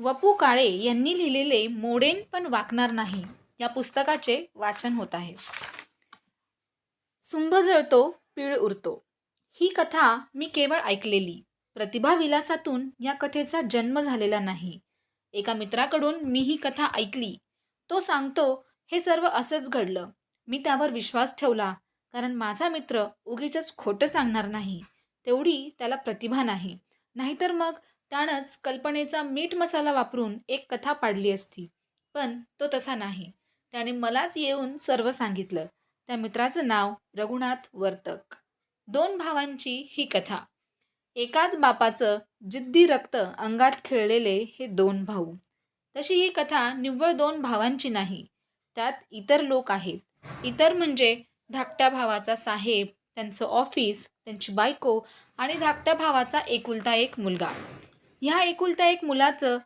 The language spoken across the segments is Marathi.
वपू काळे यांनी लिहिलेले मोडेन पण वाकणार नाही या पुस्तकाचे वाचन होत आहे. सुंभ जळतो पीळ उरतो. ही कथा मी केवळ ऐकलेली. प्रतिभा विलासातून या कथेचा जन्म झालेला नाही. एका मित्राकडून मी ही कथा ऐकली. तो सांगतो हे सर्व असंच घडलं. मी त्यावर विश्वास ठेवला. कारण माझा मित्र उगीच खोटं सांगणार नाही. तेवढी त्याला प्रतिभा नाही. नाहीतर मग त्यानंच कल्पनेचा मीठ मसाला वापरून एक कथा पाडली असती. पण तो तसा नाही. त्याने मलाच येऊन सर्व सांगितलं. त्या मित्राचं नाव रघुनाथ वर्तक. दोन भावांची ही कथा. एकाच बापाचं जिद्दी रक्त अंगात खेळलेले हे दोन भाऊ. तशी ही कथा निव्वळ दोन भावांची नाही. त्यात इतर लोक आहेत. इतर म्हणजे धाकट्या भावाचा साहेब त्यांचं ऑफिस त्यांची बायको आणि धाकट्या भावाचा एकुलता एक मुलगा. ह्या एकुलत्या एक मुलाचं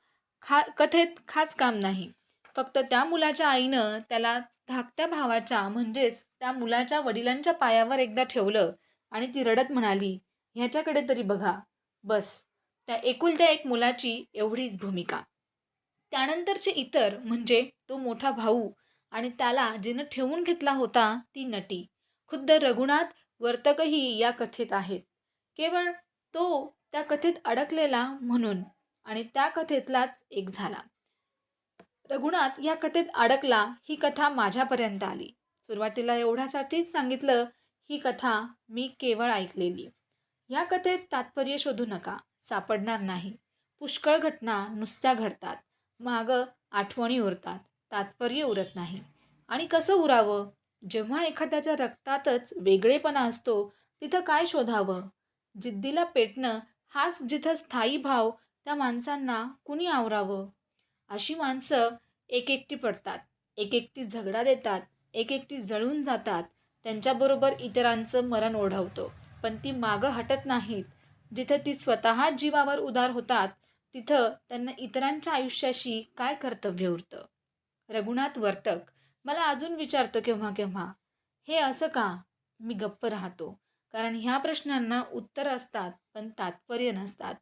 खा कथेत खास काम नाही. फक्त त्या मुलाच्या आईनं त्याला धाकट्या भावाच्या म्हणजेच त्या मुलाच्या वडिलांच्या पायावर एकदा ठेवलं आणि ती रडत म्हणाली ह्याच्याकडे तरी बघा. बस. त्या एकुलत्या एक मुलाची एवढीच भूमिका. त्यानंतरचे इतर म्हणजे तो मोठा भाऊ आणि त्याला जिनं ठेवून घेतला होता ती नटी. खुद्द रघुनाथ वर्तकही या कथेत आहेत. केवळ तो त्या कथेत अडकलेला म्हणून आणि त्या कथेतलाच एक झाला. रघुनाथ या कथेत अडकला ही कथा माझ्यापर्यंत आली. सुरुवातीला एवढ्यासाठीच सांगितलं ही कथा मी केवळ ऐकलेली. या कथेत तात्पर्य शोधू नका सापडणार नाही. पुष्कळ घटना नुसत्या घडतात. मागं आठवणी उरतात तात्पर्य उरत नाही. आणि कसं उरावं? जेव्हा एखाद्याच्या रक्तातच वेगळेपणा असतो तिथं काय शोधावं? जिद्दीला पेटणं हाच जिथं स्थायी भाव त्या माणसांना कुणी आवरावं? अशी माणसं एक एकटी पडतात एक एकटी झगडा देतात एक एकटी जळून जातात. त्यांच्याबरोबर इतरांचं मरण ओढवतो. पण ती मागं हटत नाहीत. जिथं ती स्वतः जीवावर उदार होतात तिथं त्यांना इतरांच्या आयुष्याशी काय कर्तव्य उरतं? रघुनाथ वर्तक मला अजून विचारतो केव्हा केव्हा. हे असं का? मी गप्प राहतो. कारण ह्या प्रश्नांना उत्तर असतात पण तात्पर्य नसतात.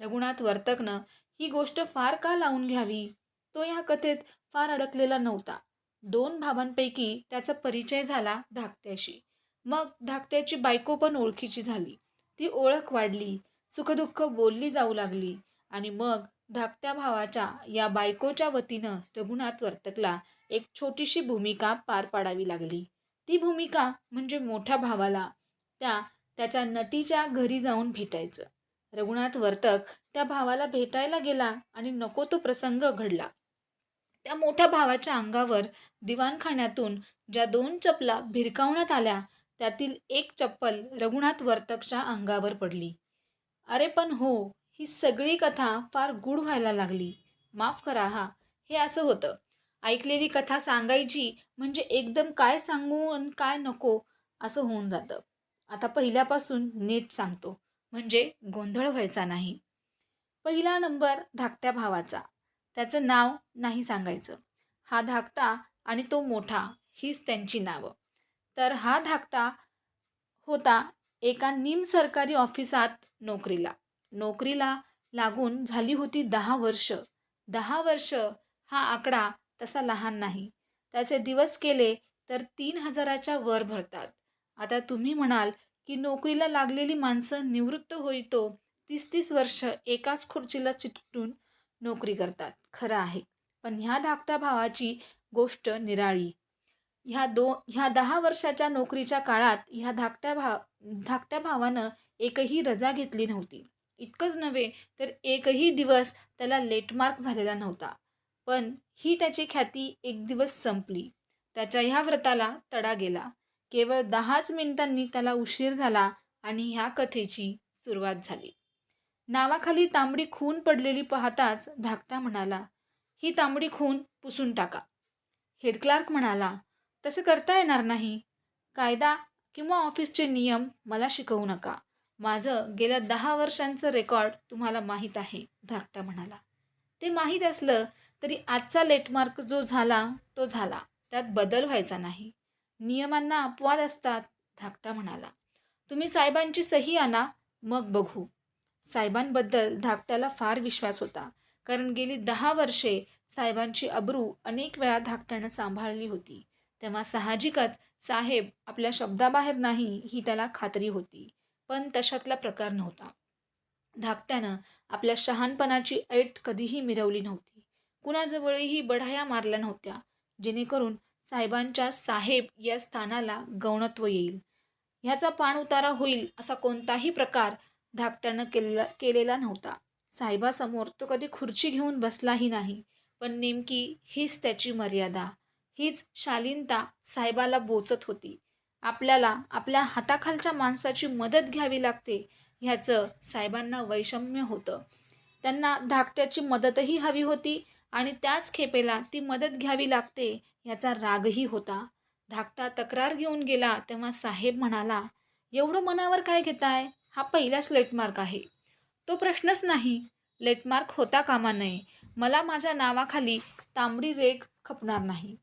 रघुनाथ वर्तकनं ही गोष्ट फार का लावून घ्यावी? तो ह्या कथेत फार अडकलेला नव्हता. दोन भावांपैकी त्याचा परिचय झाला धाकट्याशी. मग धाकट्याची बायको पण ओळखीची झाली. ती ओळख वाढली सुखदुःख बोलली जाऊ लागली आणि मग धाकट्या भावाच्या या बायकोच्या वतीनं रघुनाथ वर्तकला एक छोटीशी भूमिका पार पाडावी लागली. ती भूमिका म्हणजे मोठ्या भावाला त्या त्याच्या नटीच्या घरी जाऊन भेटायचं. रघुनाथ वर्तक त्या भावाला भेटायला गेला आणि नको तो प्रसंग घडला. त्या मोठ्या भावाच्या अंगावर दिवाणखान्यातून ज्या दोन चपला भिरकावण्यात आल्या त्यातील एक चप्पल रघुनाथ वर्तकच्या अंगावर पडली. अरे पण हो ही सगळी कथा फार गूढ व्हायला लागली. माफ करा हा. हे असं होतं. ऐकलेली कथा सांगायची म्हणजे एकदम काय सांगू आणि काय नको असं होऊन जातं. आता पहिल्यापासून नीट सांगतो. म्हणजे गोंधळ व्हायचा नाही. पहिला नंबर धाकट्या भावाचा. त्याचं नाव नाही सांगायचं. हा धाकटा आणि तो मोठा हीच त्यांची नावं. तर हा धाकटा होता एका निम सरकारी ऑफिसात नोकरीला. नोकरीला लागून झाली होती दहा वर्ष. दहा वर्ष हा आकडा तसा लहान नाही. त्याचे दिवस केले तर तीन हजाराच्या वर भरतात. आता तुम्ही म्हणाल की नोकरीला लागलेली माणसं निवृत्त होईतो तीस तीस वर्ष एकाच खुर्चीला चिटकून नोकरी करतात. खरं आहे. पण ह्या धाकट्या भावाची गोष्ट निराळी. ह्या दो ह्या दहा वर्षाच्या नोकरीच्या काळात ह्या धाकट्या भाव धाकट्या भावानं एकही रजा घेतली नव्हती. इतकंच नव्हे तर एकही दिवस त्याला लेटमार्क झालेला नव्हता. पण ही त्याची ख्याती एक दिवस संपली. त्याच्या ह्या व्रताला तडा गेला. केवळ दहाच मिनिटांनी त्याला उशीर झाला आणि ह्या कथेची सुरुवात झाली. नावाखाली तांबडी खून पडलेली पाहताच धाकटा म्हणाला ही तांबडी खून पुसून टाका. हेड क्लार्क म्हणाला तसं करता येणार नाही. कायदा किंवा ऑफिसचे नियम मला शिकवू नका. माझं गेल्या दहा वर्षांचं रेकॉर्ड तुम्हाला माहीत आहे धाकटा म्हणाला. ते माहीत असलं तरी आजचा लेटमार्क जो झाला तो झाला. त्यात बदल व्हायचा नाही. नियमांना अपवाद असतात धाकटा म्हणाला. तुम्ही साहेबांची सही आणा मग बघू. साहेबांबद्दल धाकट्याला फार विश्वास होता. कारण गेली दहा वर्षे साहेबांची अब्रू अनेक वेळा धाकट्यानं सांभाळली होती. तेव्हा साहजिकच साहेब आपल्या शब्दाबाहेर नाही ही त्याला खात्री होती. पण तशातला प्रकार नव्हता. धाकट्यानं आपल्या शहाणपणाची ऐट कधीही मिरवली नव्हती. कुणाजवळही बढाया मारल्या नव्हत्या. जेणेकरून साहेबांच्या साहेब या स्थानाला गौणत्व येईल. ह्याचा पाण उतारा होईल असा कोणताही प्रकार धाकट्यानं केलेला केलेला नव्हता. साहेबासमोर तो कधी खुर्ची घेऊन बसलाही नाही पण नेमकी हीच त्याची मर्यादा. हीच शालीनता साहेबाला बोचत होती. आपल्याला आपल्या हाताखालच्या माणसाची मदत घ्यावी लागते ह्याचं साहेबांना वैषम्य होतं. त्यांना धाकट्याची मदतही हवी होती आणि त्याच खेपेला ती मदत घ्यावी लागते ह्याचा रागही होता. धाकटा तक्रार घेऊन गेला तेव्हा साहेब म्हणाला एवढं मनावर काय घेताय? हा पहिलाच लेटमार्क आहे. तो प्रश्नच नाही. लेटमार्क होता कामा नये. मला माझ्या नावाखाली तांबडी रेख खपणार नाही.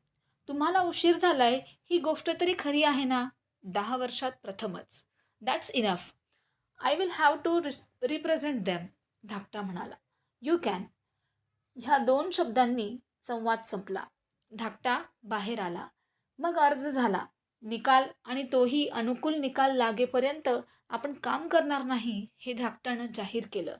तुम्हाला उशीर झालाय. ही गोष्ट तरी खरी आहे ना? दहा वर्षात प्रथमच. That's enough I will have to रिस रिप्रेझेंट दॅम धाकटा म्हणाला. यू कॅन ह्या दोन शब्दांनी संवाद संपला. धाकटा बाहेर आला. मग अर्ज झाला. निकाल आणि तोही अनुकूल निकाल लागेपर्यंत आपण काम करणार नाही हे धाकटानं जाहीर केलं.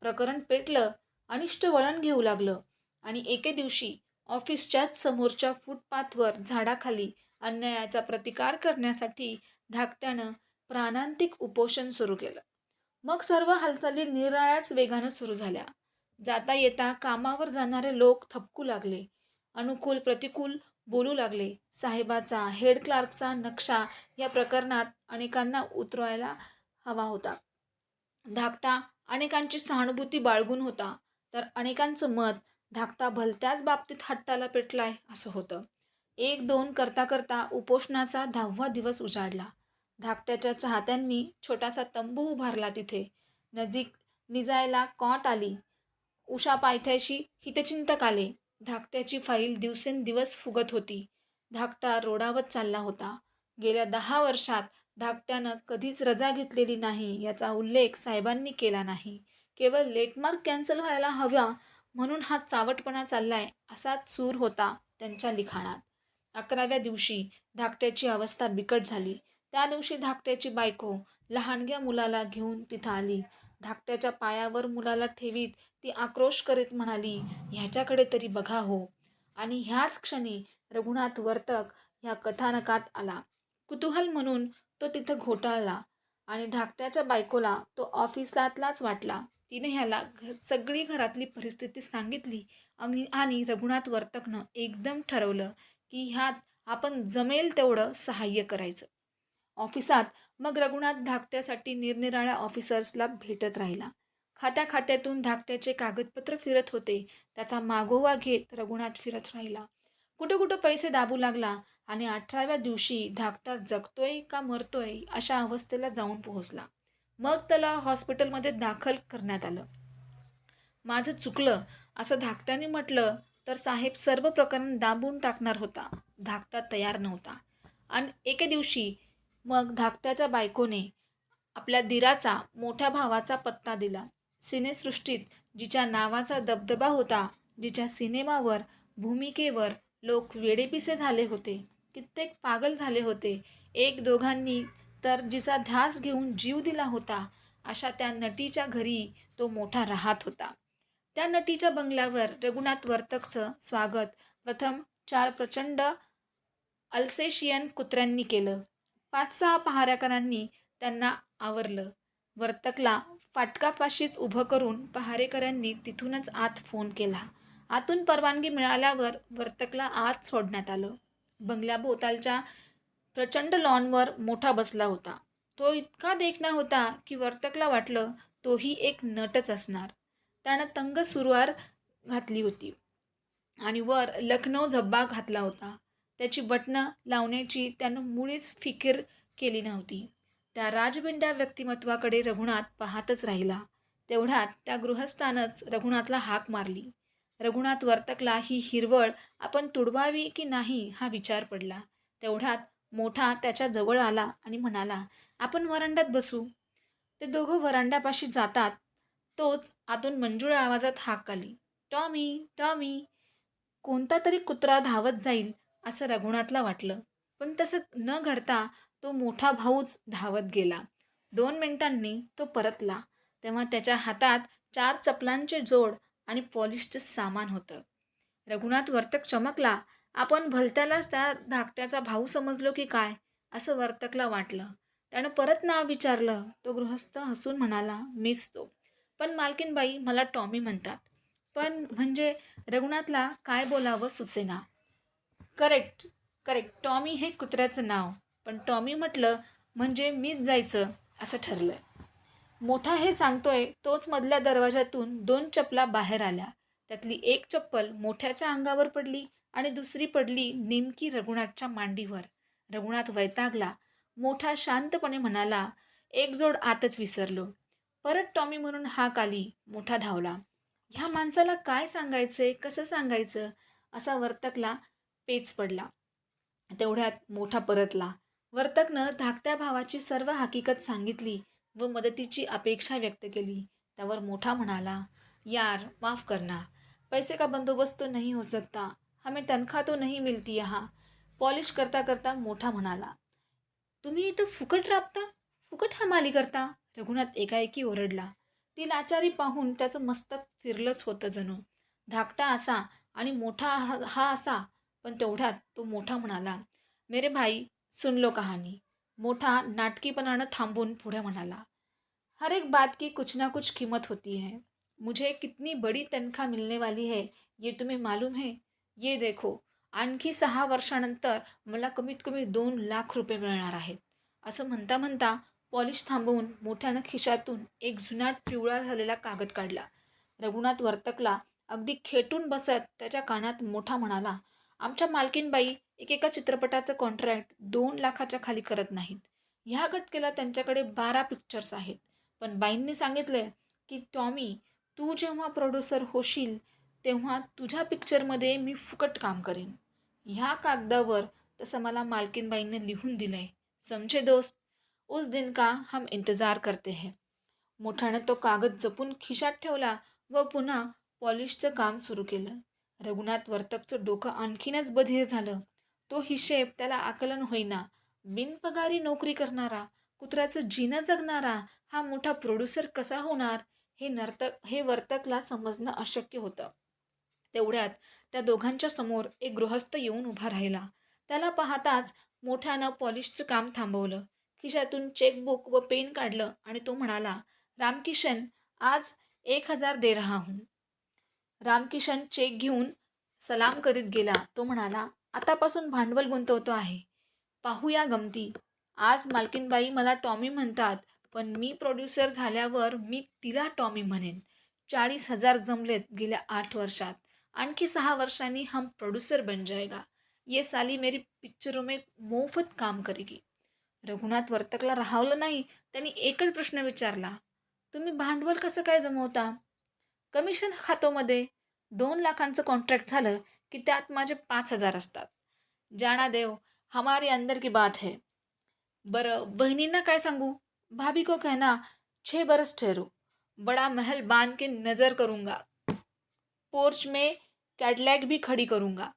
प्रकरण पेटलं अनिष्ट वळण घेऊ लागलं आणि एके दिवशी ऑफिसच्याच समोरच्या फुटपाथवर झाडाखाली अन्यायाचा प्रतिकार करण्यासाठी धाकट्यानं प्राणांतिक उपोषण सुरू केलं. मग सर्व हालचाली निराळ्याच वेगानं सुरू झाल्या. जाता येता कामावर जाणारे लोक थपकू लागले. अनुकूल प्रतिकूल बोलू लागले. साहेबाचा हेड क्लार्कचा नक्षा या प्रकरणात अनेकांना उतरवायला हवा होता. धाकटा अनेकांची सहानुभूती बाळगून होता. तर अनेकांचं मत धाकटा भलत्याच बाबतीत हट्टाला पेटलाय असं होतं. एक दोन करता करता उपोषणाचा दहावा दिवस उजाडला. धाकट्याच्या चाहत्यांनी छोटासा तंबू उभारला तिथे. नजीक निजायला कॉट आली. उषा पायथ्याशी हितचिंतक आले. धाकट्याची फाईल दिवसेंदिवस फुगत होती. धाकटा रोडावत चालला होता. गेल्या दहा वर्षात धाकट्यानं कधीच रजा घेतलेली नाही याचा उल्लेख साहेबांनी केला नाही. केवळ लेटमार्क कॅन्सल व्हायला हव्या म्हणून हा चावटपणा चाललाय असाच सूर होता त्यांच्या लिखाणात. अकराव्या दिवशी धाकट्याची अवस्था बिकट झाली. त्या दिवशी धाकट्याची बायको लहानग्या मुलाला घेऊन तिथं आली. धाकट्याच्या पायावर मुलाला ठेवीत ती आक्रोश करीत म्हणाली ह्याच्याकडे तरी बघा हो. आणि ह्याच क्षणी रघुनाथ वर्तक ह्या कथानकात आला. कुतूहल म्हणून तो तिथं घोटाळला आणि धाकट्याच्या बायकोला तो ऑफिसातलाच वाटला. तिने ह्याला घ सगळी घरातली परिस्थिती सांगितली आणि आणि रघुनाथ वर्तकनं एकदम ठरवलं की ह्यात आपण जमेल तेवढं सहाय्य करायचं. ऑफिसात मग रघुनाथ धाकट्यासाठी निरनिराळ्या ऑफिसर्सला भेटत राहिला. खात्या खात्यातून धाकट्याचे कागदपत्र फिरत होते. त्याचा मागोवा घेत रघुनाथ फिरत राहिला. कुठं कुठं पैसे दाबू लागला आणि अठराव्या दिवशी धाकटा जगतोय का मरतोय अशा अवस्थेला जाऊन पोहोचला. मग त्याला हॉस्पिटलमध्ये दाखल करण्यात आलं. माझं चुकलं असं धाकट्याने म्हटलं तर साहेब सर्व प्रकरण दाबून टाकणार होता. धाकटा तयार नव्हता. आणि एके दिवशी मग धाकट्याच्या बायकोने आपल्या दिराचा मोठ्या भावाचा पत्ता दिला. सिनेसृष्टीत जिच्या नावाचा दबदबा होता जिच्या सिनेमावर भूमिकेवर लोक वेडेपिसे झाले होते. कित्येक पागल झाले होते. एक दोघांनी तर जिचा ध्यास घेऊन जीव दिला होता अशा त्या नटीच्या घरी तो मोठा राहत होता. त्या नटीच्या बंगल्यावर रघुनाथ वर्तकचं स्वागत प्रथम चार प्रचंड अल्सेशियन कुत्र्यांनी केलं. पाच सहा पहारेकरांनी त्यांना आवरलं. वर्तकला फाटकापाशीच उभं करून पहारेकऱ्यांनी तिथूनच आत फोन केला. आतून परवानगी मिळाल्यावर वर्तकला आत सोडण्यात आलं. बंगल्याभोवतालच्या प्रचंड लॉनवर मोठा बसला होता. तो इतका देखणा होता की वर्तकला वाटलं तोही एक नटच असणार. त्यानं तंग सुरवार घातली होती आणि वर लखनौ झब्बा घातला होता. त्याची बटणं लावण्याची त्यानं मुळीच फिकीर केली नव्हती. त्या राजबिंड्या व्यक्तिमत्वाकडे रघुनाथ पाहतच राहिला. तेवढ्यात त्या गृहस्थानच रघुनाथला हाक मारली. रघुनाथ वर्तकला ही हिरवळ आपण तुडवावी की नाही हा विचार पडला. तेवढ्यात मोठा त्याच्याजवळ आला आणि म्हणाला आपण वरांड्यात बसू. ते दोघं वरांड्यापाशी जातात. तोच आतून मंजुळा आवाजात हाक आली टॉमी टॉमी कोणता तरी कुत्रा धावत जाईल. असं रघुनाथला वाटलं. पण तसं न घडता तो मोठा भाऊच धावत गेला. दोन मिनिटांनी तो परतला. तेव्हा त्याच्या हातात चार चपलांचे जोड आणि पॉलिशचं सामान होतं. रघुनाथ वर्तक चमकला. आपण भलत्यालाच त्या धाकट्याचा भाऊ समजलो की काय? असं वर्तकला वाटलं. त्यानं परत नाव विचारलं. तो गृहस्थ हसून म्हणाला मीच तो. पण मालकीनबाई मला टॉमी म्हणतात. पण म्हणजे रघुनाथला काय बोलावं सुचेना. करेक्ट करेक्ट टॉमी हे कुत्र्याचं नाव. पण टॉमी म्हटलं म्हणजे मीच जायचं असं ठरलं मोठा हे सांगतोय तोच मधल्या दरवाजातून दोन चपला बाहेर आल्या. त्यातली एक चप्पल मोठ्याच्या अंगावर पडली आणि दुसरी पडली नेमकी रघुनाथच्या मांडीवर. रघुनाथ वैतागला. मोठा शांतपणे म्हणाला एक जोड आतच विसरलो. परत टॉमी म्हणून हाक आली. मोठा धावला. ह्या माणसाला काय सांगायचंय? कसं सांगायचं? असा वर्तकला पेच पडला. तेवढ्यात मोठा परतला. वर्तकनं धाकट्या भावाची सर्व हकीकत सांगितली व मदतीची अपेक्षा व्यक्त केली. त्यावर मोठा म्हणाला यार माफ़ करना. पैसे का बंदोबस्त तो नहीं हो सकता? हमें तनख्वाह तो नहीं मिलती यहाँ. पॉलिश करता करता मोठा म्हणाला तुम्ही इथं फुकट राबता? फुकट हमाली करता? रघुनाथ एकाएकी ओरडला ती लाचारी पाहून त्याचं मस्तक फिरलंच होतं जणू. धाकटा असा आणि मोठा हा हा असा. पण तेवढ्यात तो मोठा म्हणाला मेरे भाई सुन लो मोठा नाटकीपणानं थांबून पुढे म्हणाला हर एक बात की कुछ ना कुछ कीमत होती है. मुझे कितनी बड़ी तनखा मिलने वाली है ये तुम्हें मालूम है? ये देखो आणखी सहा वर्षानंतर मला कमीत कमी दोन लाख रुपये मिळणार आहेत. असं म्हणता म्हणता पॉलिश थांबवून मोठ्यानं खिशातून एक जुनाट पिवळा झालेला कागद काढला. रघुनाथ वर्तकला अगदी खेटून बसत त्याच्या कानात मोठा म्हणाला आमच्या मालकीनबाई एकेका चित्रपटाचं कॉन्ट्रॅक्ट दोन लाखाच्या खाली करत नाहीत. ह्या घटकेला त्यांच्याकडे बारा पिक्चर्स आहेत. पण बाईंनी सांगितलं की टॉमी तू जेव्हा प्रोड्युसर होशील तेव्हा तुझ्या पिक्चरमध्ये मी फुकट काम करेन. ह्या कागदावर तसं मला मालकीनबाईंनी लिहून दिलं आहे समझे दोस्त? उस दिन का हम इंतज़ार करते हैं. मोठ्यानं तो कागद जपून खिशात ठेवला व पुन्हा पॉलिशचं काम सुरू केलं. रघुनाथ वर्तकचं डोकं आणखीनच बधीर झालं. तो हिशेब त्याला आकलन होईना. बिनपगारी नोकरी करणारा कुत्र्याचं जीनं जगणारा हा मोठा प्रोड्युसर कसा होणार हे नर्तक हे वर्तकला समजणं अशक्य होतं. तेवढ्यात त्या दोघांच्या समोर एक गृहस्थ येऊन उभा राहिला. त्याला पाहताच मोठ्यानं पॉलिशचं काम थांबवलं. खिशातून चेकबुक व पेन काढलं आणि तो म्हणाला रामकिशन आज एक हजार दे रहा हूँ रामकिशन चेक घेऊन सलाम करीत गेला. तो म्हणाला आतापासून भांडवल गुंतवतो आहे. पाहूया गमती. आज मालकीनबाई मला टॉमी म्हणतात पण मी प्रोड्युसर झाल्यावर मी तिला टॉमी म्हणेन. चाळीस हजार जमलेत गेल्या आठ वर्षात. आणखी सहा वर्षांनी हम प्रोड्युसर बन जाएगा ये साली मेरी पिक्चरों में मोफत काम करेगी. रघुनाथ वर्तकला राहावलं नाही. त्यांनी एकच प्रश्न विचारला तुम्ही भांडवल कसं काय जमवता? कमिशन खातोमध्ये दोन लाखांचं कॉन्ट्रॅक्ट झालं की त्यात माझे पाच हजार असतात. जाना देव हमारी अंदर की बात है. बरं बहिणींना काय सांगू? भाभी को कहना छे बरस ठहरू. बड़ा महल बांध के नज़र करूँगा. पोर्च में कॅडलॅक भी खडी करूंगा.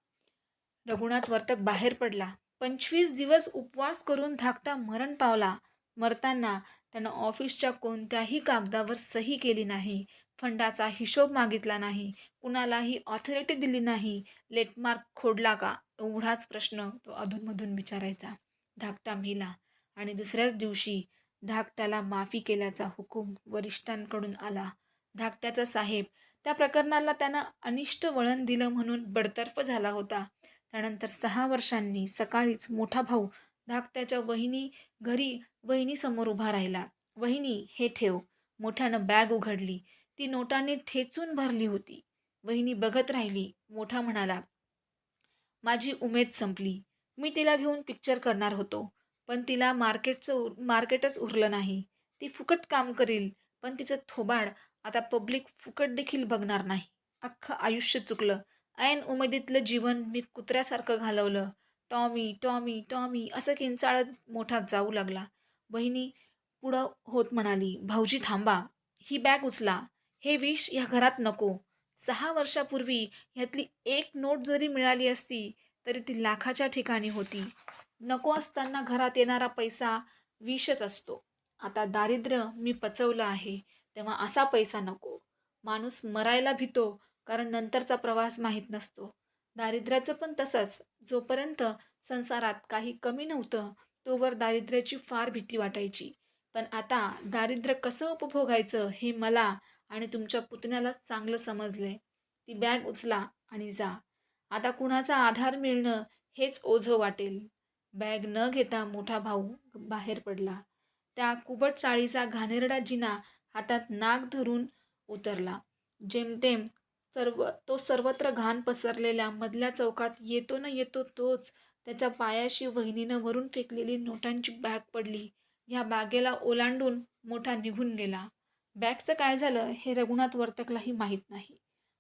रघुनाथ वर्तक बाहेर पडला. पंचवीस दिवस उपवास करून धाकटा मरण पावला. मरताना त्यानं ऑफिसच्या कोणत्याही कागदावर सही केली नाही. फंडाचा हिशोब मागितला नाही. कुणालाही ऑथॉरिटी दिली नाही. लेटमार्क खोडला का? एवढाच प्रश्न तो अधूनमधून विचारायचा. धाकटा मेला. आणि दुसऱ्याच दिवशी धाकट्याला माफी केल्याचा हुकूम वरिष्ठांकडून आला. धाकट्याचा साहेब त्या प्रकरणाला त्यानं अनिष्ट वळण दिलं म्हणून बडतर्फ झाला होता. त्यानंतर सहा वर्षांनी सकाळीच मोठा भाऊ धाकट्याच्या वहिनी घरी वहिनीसमोर उभा राहिला. वहिनी हे ठेव. मोठ्यानं बॅग उघडली. ती नोटांनी ठेचून भरली होती. वहिनी बघत राहिली. मोठा म्हणाला माझी उमेद संपली. मी तिला घेऊन पिक्चर करणार होतो. पण तिला मार्केटचं उर मार्केटच उरलं नाही. ती फुकट काम करील. पण तिचं थोबाड आता पब्लिक फुकट देखील बघणार नाही. अख्खं आयुष्य चुकलं. ऐन उमेदीतलं जीवन मी कुत्र्यासारखं घालवलं. टॉमी टॉमी टॉमी असं किंचाळत मोठा जाऊ लागला. बहिणी पुढं होत म्हणाली भाऊजी थांबा. ही बॅग उचला. हे विष या घरात नको. सहा वर्षापूर्वी ह्यातली एक नोट जरी मिळाली असती तरी ती लाखाच्या ठिकाणी होती. नको असताना घरात येणारा पैसा विषच असतो. आता दारिद्र्य मी पचवलं आहे तेव्हा असा पैसा नको. माणूस मरायला भितो कारण नंतरचा प्रवास माहीत नसतो. दारिद्र्याचं पण तसंच. जोपर्यंत संसारात काही कमी नव्हतं तोवर दारिद्र्याची फार भीती वाटायची. पण आता दारिद्र्य कसं उपभोगायचं हे मला आणि तुमच्या पुतण्यालाच चांगलं समजलंय ती बॅग उचला आणि जा. आता कुणाचा आधार मिळणं हेच ओझं वाटेल. बॅग न घेता मोठा भाऊ बाहेर पडला. त्या कुबट चाळीचा घाणेरडा जिना हातात नाक धरून उतरला. जेमतेम सर्व तो सर्वत्र घाण पसरलेल्या मधल्या चौकात येतो न येतो तोच त्याच्या पायाशी वहिनीनं वरून फेकलेली नोटांची बॅग पडली. ह्या बागेला ओलांडून मोठा निघून गेला. बॅगचं काय झालं हे रघुनाथ वर्तकलाही माहीत नाही.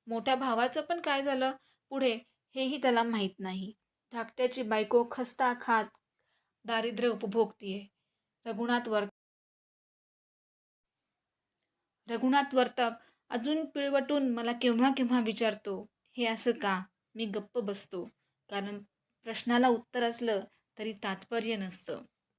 मोठ्या भावाचं पण काय झालं पुढे हेही त्याला माहीत नाही. धाकट्याची बायको खस्ता खात दारिद्र्य उपभोगतीये. रघुनाथ वर्त रघुनाथ वर्तक अजून पिळवटून मला केव्हा केव्हा विचारतो हे असं का? मी गप्प बसतो. कारण प्रश्नाला उत्तर असलं तरी तात्पर्य नसतं.